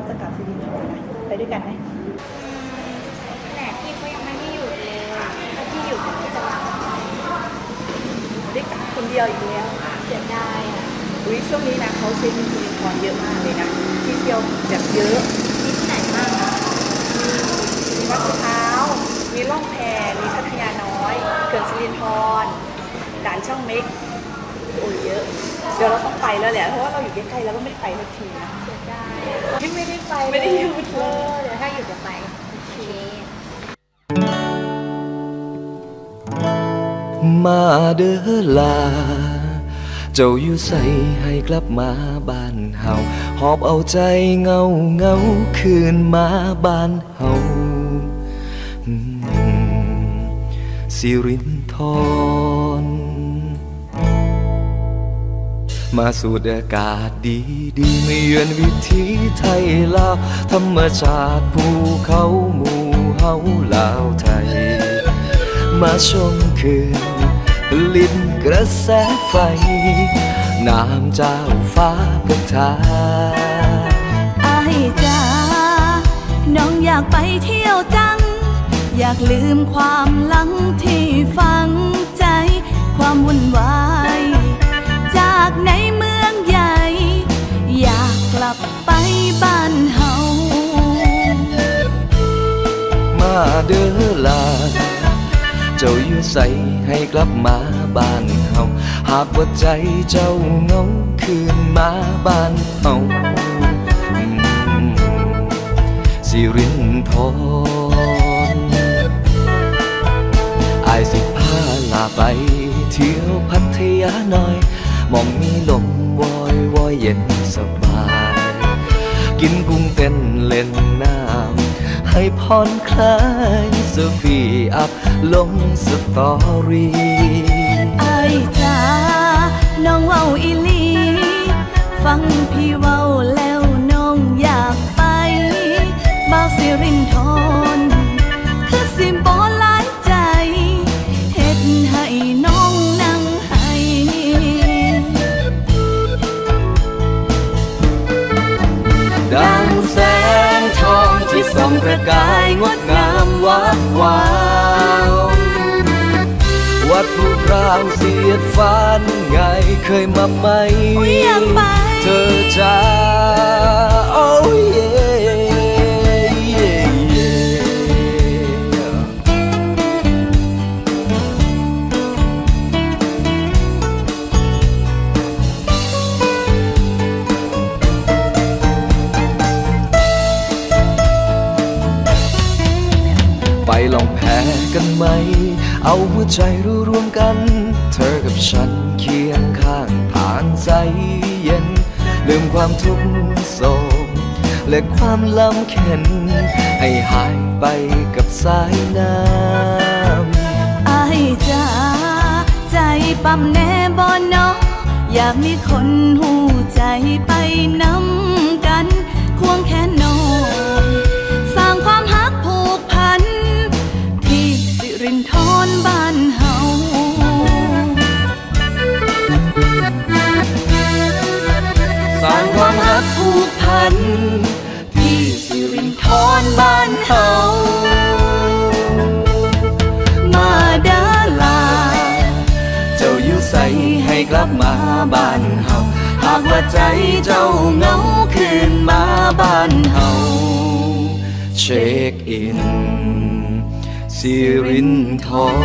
ว่าจะกลับสิรินทรนะไปด้วยกันไหมแต่พี่เขายังไม่ได้หยุดเลยถ้าพี่หยุดพี่จะกลับได้กลับคนเดียวอีกแล้วเสียดายอะอุ้ยช่วงนี้นะเขาเช็คสิรินทรเยอะมากเลยนะที่เที่ยวแบบเยอะมีที่ไหนบ้างอะมีวัดมะพร้าวมีล่องแพมีพัทยาน้อยเขื่อนสิรินทรด่านช่องเม็กโอ้ยเยอะ เดี๋ยวเราต้องไปแล้วแหละเพราะว่าเราอยู่ใกล้ๆเราก็ไม่ได้ไปสักทีนะ ไม่ได้ไปไม่ได้หยุดเลย เดี๋ยวถ้าหยุดจะไป โอเค มาเด้อลา เจ้าอยู่ใส่ให้กลับมาบ้านเฮา หอบเอาใจเงาเงาคืนมาบ้านเฮาสิรินทร มาสูดอากาศดีดีไม่เยือนวิถีไทยลาวธรรมชาติภูเขาหมู่เฮาลาวไทย มาชมคืนลิตกระแสไฟ น้ำเจ้าฟ้าประทานอายจ้าน้องอยากไปเที่ยวจัง อยากลืมความหลังที่ฝัง เด้อลา เจ้าอยู่ใสให้กลับมาบ้านเฮา หากว่าใจเจ้าเงาคืนมาบ้านเฮาสิรินทรอสิพาลาไปเที่ยวพัทยาหน่อย มองมีลมวอยวอยเย็นสบาย กินกุ้งเต้นเล่นหน้ำ ให้ผ่อนคลายเซอร์ฟีอัพลงสตอรี่ไอจ้าน้องเว้าอีลี ฟังพี่เว้า ประกายงดงามวับวาววัดผู้พราวเสียดฟ้านไงเคยมาไหมอุ๊ยอยากไปเธอจ้า กันไหม เอาหัวใจรู้รวมกัน เธอกับฉันเคียงข้างผ่านใจเย็น ลืมความทุกข์โศกและความลำเข็น ให้หายไปกับสายน้ำไอายจ้าใจปั๊มแน่บ่เนาะอยากมีคนหูใจไปน้ำกันามรักผูกพัน ที่สิรินทรบ้านเฮามาเด้อลา เจ้าอยู่ใสให้กลับมาบ้านเฮาหากว่าใจเจ้าเงาคืนมาบ้านเฮาเช็คอินสิรินทร